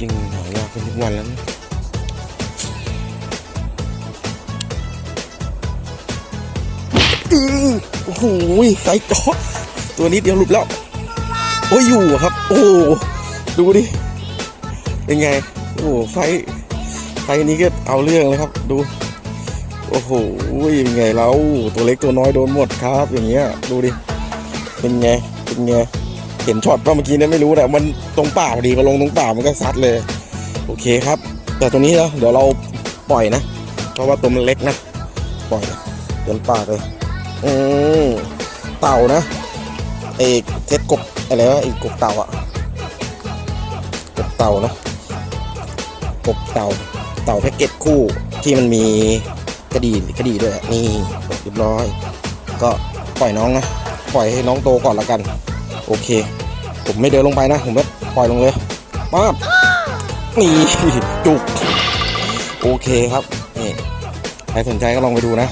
จริงหายากเป็นทุกวันแล้วนะอือโอ้โหไซส์จอกตัวนี้เดียวหลุดแล้ว โอ้ยอยู่ครับ โอ้ดูดิ เป็นไง โอ้ไซส์ไซส์นี้ก็เอาเรื่องเลยครับ ดู โอ้โหเป็นไงเราตัวเล็กตัวน้อยโดนหมดครับ อย่างเงี้ย ดูดิ เป็นไง เป็นไง เห็นช็อตป่ะเมื่อกี้เนี่ยไม่รู้แต่มันตรงป่าพอดีก็ลงตรงป่ามันก็ซัดเลย โอเคครับ แต่ตัวนี้เนาะเดี๋ยวเราปล่อยนะ เพราะว่าตัวมันเล็กนะ ปล่อยเดินป่าเลยอืมเต่านะเอกเทสกบอะไรวะไอีกบเต่าอะกบเต่านะกบเต่าเต่าแพ็กเกจคู่ที่มันมีกระดีกระดีด้วยนี่เรียบร้อย ก็ปล่อยน้องนะปล่อยให้น้องโตก่อนละกัน โอเค ผมไม่เดินลงไปนะ ผมก็ปล่อยลงเลยป๊าบนี่จุก โอเคครับนี่ใครสนใจก็ลองไปดูนะ